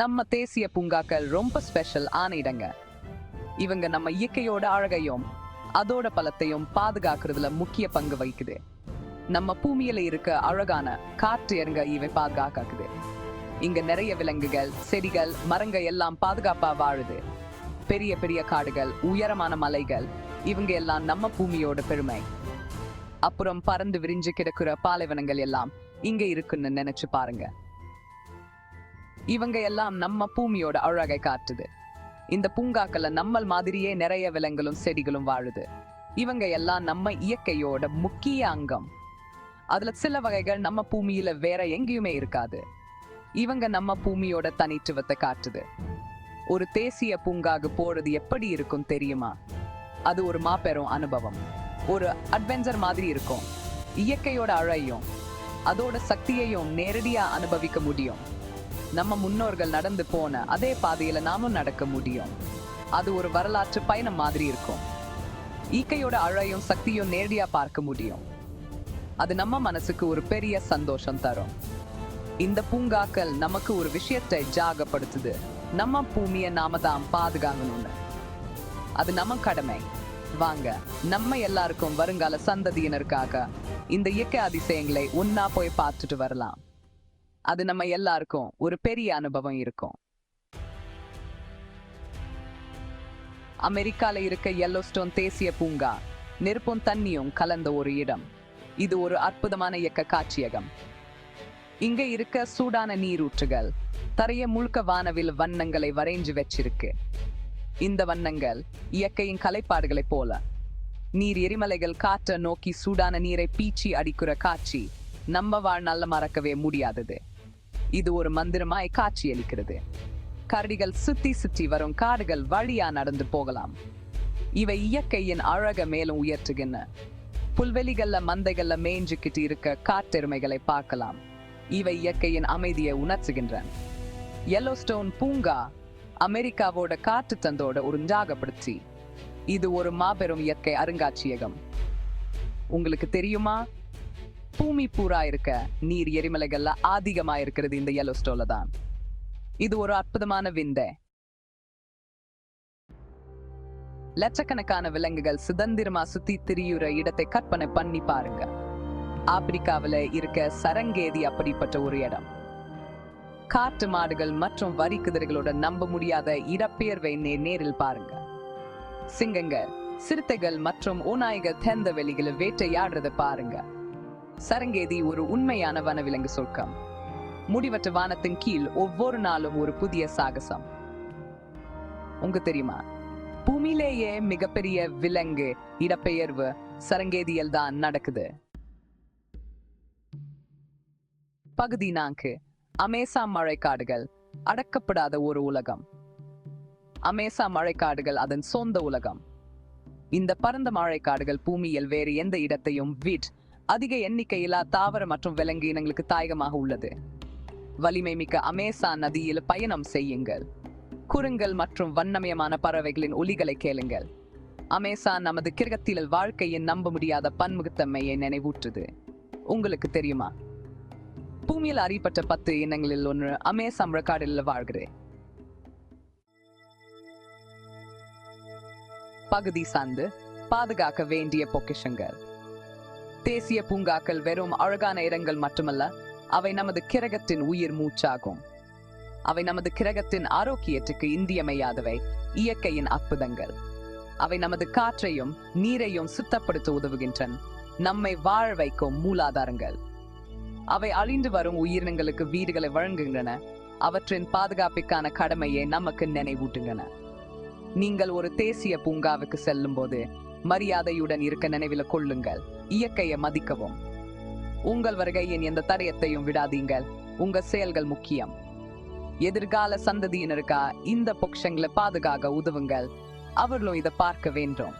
நம்ம தேசிய பூங்காக்கள் ரொம்ப ஸ்பெஷல் ஆன இடங்க. இவங்க நம்ம இயற்கையோட அழகையும் அதோட பலத்தையும் பாதுகாக்கிறதுல முக்கிய பங்கு வகிக்குது. நம்ம பூமியில இருக்க அழகான காற்று இறங்க இவை பாதுகாக்குது இங்க நிறைய விலங்குகள் செடிகள் மரங்க எல்லாம் பாதுகாப்பா வாழுது. பெரிய பெரிய காடுகள் உயரமான மலைகள் இவங்க எல்லாம் நம்ம பூமியோட பெருமை. அப்புறம் பறந்து விரிஞ்சு கிடக்குற பாலைவனங்கள் எல்லாம் இங்க இருக்குன்னு நினைச்சு பாருங்க. இவங்க எல்லாம் நம்ம பூமியோட அழகை காட்டுது. இந்த பூங்காக்கள்ல நம்மள் மாதிரியே நிறைய விலங்குகளும் செடிகளும் வாழுது. இவங்க எல்லாம் நம்ம இயற்கையோட முக்கிய அங்கம். அதுல சில வகைகள் நம்ம பூமியில வேற எங்கேயுமே இருக்காது. இவங்க நம்ம பூமியோட தனித்துவத்தை காட்டுது. ஒரு தேசிய பூங்காக்கு போறது எப்படி இருக்கும் தெரியுமா? அது ஒரு மாபெரும் அனுபவம். ஒரு அட்வென்ச்சர் மாதிரி இருக்கும். இயற்கையோட அழையும். அதோட சக்தியையும் நேரடியா அனுபவிக்க முடியும். நம்ம முன்னோர்கள் நடந்து போன அதே பாதையில நாமும் நடக்க முடியும். அது ஒரு வரலாற்று பயணம் மாதிரி இருக்கும். ஈக்கையோட அழையும் சக்தியும் நேரடியா பார்க்க முடியும். அது நம்ம மனசுக்கு ஒரு பெரிய சந்தோஷம் தரும். இந்த பூங்காக்கள் நமக்கு ஒரு விஷயத்தை ஜாகப்படுத்துது. நம்ம பூமியை நாம தான் பாதுகாக்கணும்னு. அது நம்ம கடமை. வாங்க நம்ம எல்லாருக்கும் வருங்கால சந்ததியினருக்காக இந்த இயற்கை அதிசயங்களை ஒன்னா போய் பார்த்துட்டு வரலாம். அது நம்ம எல்லாருக்கும் ஒரு பெரிய அனுபவம் இருக்கும். அமெரிக்கால இருக்க எல்லோஸ்டோன் தேசிய பூங்கா நெருப்பும் தண்ணியும் கலந்த ஒரு இடம். இது ஒரு அற்புதமான இயக்க காட்சியகம். இங்க இருக்க சூடான நீரூற்றுகள் தரைய முழுக்க வானவில் வண்ணங்களை வரைஞ்சு வச்சிருக்கு. இந்த வண்ணங்கள் இயற்கையின் கலைப்பாடுகளைப் போல. நீர் எரிமலைகள் காற்ற நோக்கி சூடான நீரை பீச்சி அடிக்கிற காட்சி நம்ம வாழ்நாள்ல மறக்கவே முடியாதது. இது ஒரு மந்திரமாய் காட்சியளிக்கிறது. கரடிகள் சுத்தி சுத்தி வரும் காடுகள் வழியா நடந்து போகலாம். இவை இயற்கையின் அழக மேலும் உயர்த்துகின்றன. புல்வெளிகள்ல மந்தைகள்ல மேய்ஞ்சுக்கிட்டு இருக்க காட்டெருமைகளை பார்க்கலாம். இவை இயற்கையின் அமைதியை உணர்த்துகின்றன. எல்லோஸ்டோன் பூங்கா அமெரிக்காவோட காற்று தந்தோட ஒரு ஜாகப்படுத்தி இது ஒரு மாபெரும் இயற்கை அருங்காட்சியகம். உங்களுக்கு தெரியுமா? பூமி பூரா இருக்க நீர் எரிமலைகள்ல அதிகமா இருக்கிறது இந்த எலோஸ்டோல தான். இது ஒரு அற்புதமான விந்தை. லட்சக்கணக்கான விலங்குகள் சுதந்திரமா சுத்தி திரியுற இடத்தை கற்பனை பண்ணி பாருங்க. ஆப்பிரிக்காவில இருக்க சரங்கேதி அப்படிப்பட்ட ஒரு இடம். காட்டு மாடுகள் மற்றும் வரி குதிரைகளோட நம்ப முடியாத இடப்பெயர்வை நேரில் பாருங்க. சிங்கங்கள் சிறுத்தைகள் மற்றும் ஓநாய்கள் தெந்த வெளிகளை வேட்டையாடுறத பாருங்க. சரங்கேதி ஒரு உண்மையான வனவிலங்கு சொர்க்கம். முடிவற்ற வானத்தின் கீழ் ஒவ்வொரு நாளும் ஒரு புதிய சாகசம். உங்க தெரியுமா? பூமியிலேயே மிகப்பெரிய விலங்கு இடப்பெயர்வு சரங்கேதியில் தான் நடக்குது. பகுதி நான்கு. அமேசா மழைக்காடுகள் அடக்கப்படாத ஒரு உலகம். அமேசா மழைக்காடுகள் அதன் சொந்த உலகம். இந்த பரந்த மழைக்காடுகள் பூமியில் வேறு எந்த இடத்தையும் வீட் அதிக எண்ணிக்கையிலா தாவர மற்றும் விலங்கு இனங்களுக்கு தாயகமாக உள்ளது. வலிமை மிக்க அமேசான் நதியில் பயணம் செய்யுங்கள். குறுங்கள் மற்றும் வண்ணமயமான பறவைகளின் ஒலிகளை கேளுங்கள். அமேசான் நமது கிரகத்தில் வாழ்க்கையின் நம்ப முடியாத பன்முகத்தன்மையை நினைவூற்றுது உங்களுக்கு தெரியுமா? பூமியில் அறியப்பட்ட பத்து இனங்களில் ஒன்று அமேசான் ரெக்கார்டில் வாழ்கிறேன். பகுதி சார்ந்து பாதுகாக்க வேண்டிய பொக்கிஷங்கள். தேசிய பூங்காக்கள் வெறும் அழகான இடங்கள் மட்டுமல்ல அவை நமது கிரகத்தின் உயிர் மூச்சாகும். அவை நமது கிரகத்தின் ஆரோக்கியத்துக்கு இந்தியமையாதவை இயற்கையின் அற்புதங்கள். அவை நமது காற்றையும் நீரையும் சுத்தப்படுத்த உதவுகின்றன நம்மை வாழ வைக்கும் மூலாதாரங்கள். அவை அழிந்து வரும் உயிரினங்களுக்கு வீடுகளை வழங்குகின்றன அவற்றின் பாதுகாப்பிற்கான கடமையை நமக்கு நினைவூட்டுகின்றன. நீங்கள் ஒரு தேசிய பூங்காவுக்கு செல்லும் போது மரியாதையுடன் இருக்க நினைவில் கொள்ளுங்கள். இயற்கையை மதிக்கவும். உங்கள் வருகையின் எந்த தடயத்தையும் விடாதீங்கள். உங்க செயல்கள் முக்கியம். எதிர்கால சந்ததியினருக்கா இந்த பொக்ஷங்களை பாதுகாக்க உதவுங்கள். அவர்களும் இதை பார்க்க வேண்டும்.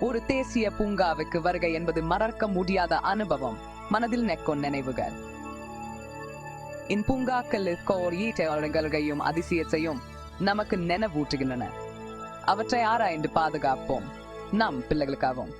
ஒரு தேசிய பூங்காவுக்கு வருகை என்பது மறக்க முடியாத அனுபவம். மனதில் நெக்கும் நினைவுகள். இன் பூங்காக்களுக்கு ஒரு ஈட்டையும் அதிசயத்தையும் நமக்கு நினைவூட்டுகின்றன. அவற்றை ஆராய்ந்து பாதுகாப்போம். நம் பிள்ளைகளுக்காகவும்.